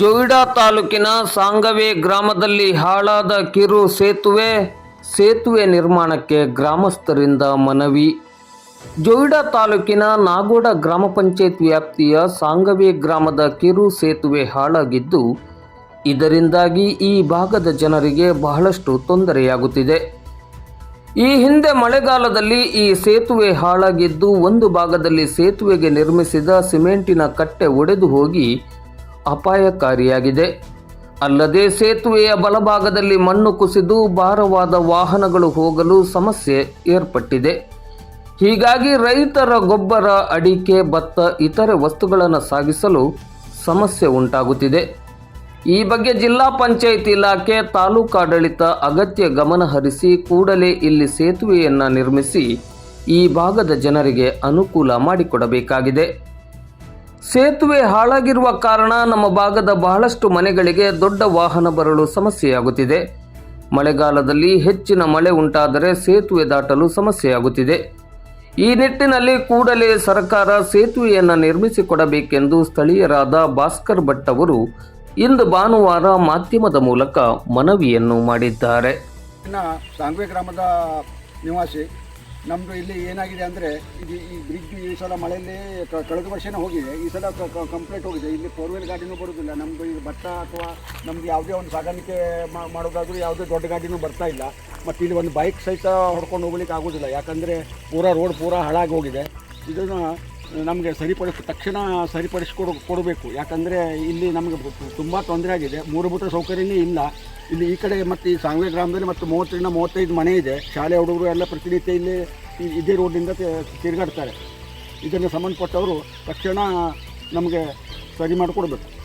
ಜೋಯಿಡಾ ತಾಲೂಕಿನ ಸಾಂಗವೆ ಗ್ರಾಮದಲ್ಲಿ ಹಾಳಾದ ಕಿರು ಸೇತುವೆ ಸೇತುವೆ ನಿರ್ಮಾಣಕ್ಕೆ ಗ್ರಾಮಸ್ಥರಿಂದ ಮನವಿ. ಜೋಯಿಡಾ ತಾಲೂಕಿನ ನಾಗೋಡ ಗ್ರಾಮ ಪಂಚಾಯತ್ ವ್ಯಾಪ್ತಿಯ ಸಾಂಗವೆ ಗ್ರಾಮದ ಕಿರು ಸೇತುವೆ ಹಾಳಾಗಿದ್ದು, ಇದರಿಂದಾಗಿ ಈ ಭಾಗದ ಜನರಿಗೆ ಬಹಳಷ್ಟು ತೊಂದರೆಯಾಗುತ್ತಿದೆ. ಈ ಹಿಂದೆ ಮಳೆಗಾಲದಲ್ಲಿ ಈ ಸೇತುವೆ ಹಾಳಾಗಿದ್ದು, ಒಂದು ಭಾಗದಲ್ಲಿ ಸೇತುವೆಗೆ ನಿರ್ಮಿಸಿದ ಸಿಮೆಂಟಿನ ಕಟ್ಟೆ ಒಡೆದು ಹೋಗಿ ಅಪಾಯಕಾರಿಯಾಗಿದೆ. ಅಲ್ಲದೆ ಸೇತುವೆಯ ಬಲಭಾಗದಲ್ಲಿ ಮಣ್ಣು ಕುಸಿದು ಭಾರವಾದ ವಾಹನಗಳು ಹೋಗಲು ಸಮಸ್ಯೆ ಏರ್ಪಟ್ಟಿದೆ. ಹೀಗಾಗಿ ರೈತರ ಗೊಬ್ಬರ, ಅಡಿಕೆ, ಭತ್ತ, ಇತರೆ ವಸ್ತುಗಳನ್ನು ಸಾಗಿಸಲು ಸಮಸ್ಯೆ ಉಂಟಾಗುತ್ತಿದೆ. ಈ ಬಗ್ಗೆ ಜಿಲ್ಲಾ ಪಂಚಾಯತ್ ಇಲಾಖೆ ತಾಲೂಕಾಡಳಿತ ಅಗತ್ಯ ಗಮನ ಹರಿಸಿ ಕೂಡಲೇ ಇಲ್ಲಿ ಸೇತುವೆಯನ್ನು ನಿರ್ಮಿಸಿ ಈ ಭಾಗದ ಜನರಿಗೆ ಅನುಕೂಲ ಮಾಡಿಕೊಡಬೇಕಾಗಿದೆ. ಸೇತುವೆ ಹಾಳಾಗಿರುವ ಕಾರಣ ನಮ್ಮ ಭಾಗದ ಬಹಳಷ್ಟು ಮನೆಗಳಿಗೆ ದೊಡ್ಡ ವಾಹನ ಬರಲು ಸಮಸ್ಯೆಯಾಗುತ್ತಿದೆ. ಮಳೆಗಾಲದಲ್ಲಿ ಹೆಚ್ಚಿನ ಮಳೆ ಉಂಟಾದರೆ ಸೇತುವೆ ದಾಟಲು ಸಮಸ್ಯೆಯಾಗುತ್ತಿದೆ. ಈ ನಿಟ್ಟಿನಲ್ಲಿ ಕೂಡಲೇ ಸರ್ಕಾರ ಸೇತುವೆಯನ್ನು ನಿರ್ಮಿಸಿಕೊಡಬೇಕೆಂದು ಸ್ಥಳೀಯರಾದ ಭಾಸ್ಕರ್ ಭಟ್ ಅವರು ಇಂದು ಭಾನುವಾರ ಮಾಧ್ಯಮದ ಮೂಲಕ ಮನವಿಯನ್ನು ಮಾಡಿದ್ದಾರೆ. ಗ್ರಾಮದ ನಿವಾಸಿ ನಮ್ಮದು ಇಲ್ಲಿ ಏನಾಗಿದೆ ಅಂದರೆ, ಇದು ಈ ಬ್ರಿಡ್ಜ್ ಈ ಸಲ ಮಳೆಯಲ್ಲಿ ಕಳೆದ ವರ್ಷನೇ ಹೋಗಿದೆ. ಈ ಸಲ ಕಂಪ್ಲೀಟ್ ಹೋಗಿದೆ. ಇಲ್ಲಿ ಫೋರ್ ವೀಲ್ ಗಾಡಿನೂ ಬರೋದಿಲ್ಲ. ನಮ್ಮದು ಈ ಭತ್ತ ಅಥವಾ ನಮ್ಮದು ಯಾವುದೇ ಒಂದು ಸಾಗಾಣಿಕೆ ಮಾಡೋದಾದ್ರೂ ಯಾವುದೇ ದೊಡ್ಡ ಗಾಡಿನೂ ಬರ್ತಾ ಇಲ್ಲ. ಮತ್ತು ಇಲ್ಲಿ ಒಂದು ಬೈಕ್ ಸಹಿತ ಹೊಡ್ಕೊಂಡು ಹೋಗ್ಲಿಕ್ಕೆ ಆಗೋದಿಲ್ಲ. ಯಾಕಂದರೆ ಪೂರಾ ರೋಡ್ ಪೂರಾ ಹಾಳಾಗಿ ಹೋಗಿದೆ. ಇದನ್ನು ನಮಗೆ ಸರಿಪಡಿಸ್, ತಕ್ಷಣ ಸರಿಪಡಿಸ್ಕೊಡು, ಕೊಡಬೇಕು. ಯಾಕಂದರೆ ಇಲ್ಲಿ ನಮಗೆ ತುಂಬ ತೊಂದರೆ ಆಗಿದೆ. ಮೂಲಭೂತ ಸೌಕರ್ಯನೇ ಇಲ್ಲ. ಇಲ್ಲಿ ಈ ಕಡೆ ಮತ್ತು ಈ ಸಾಂಗ್ವೆ ಗ್ರಾಮದಲ್ಲಿ ಮತ್ತು ಮೂವತ್ತರಿಂದ ಮೂವತ್ತೈದು ಮನೆ ಇದೆ. ಶಾಲೆ ಹುಡುಗರು ಎಲ್ಲ ಪ್ರತಿನಿತ್ಯ ಇಲ್ಲಿ ಇದೇ ರೋಡಿಂದ ತಿರುಗಾಡ್ತಾರೆ. ಇದನ್ನು ಸಂಬಂಧಪಟ್ಟವರು ತಕ್ಷಣ ನಮಗೆ ಸರಿ ಮಾಡಿಕೊಡ್ಬೇಕು.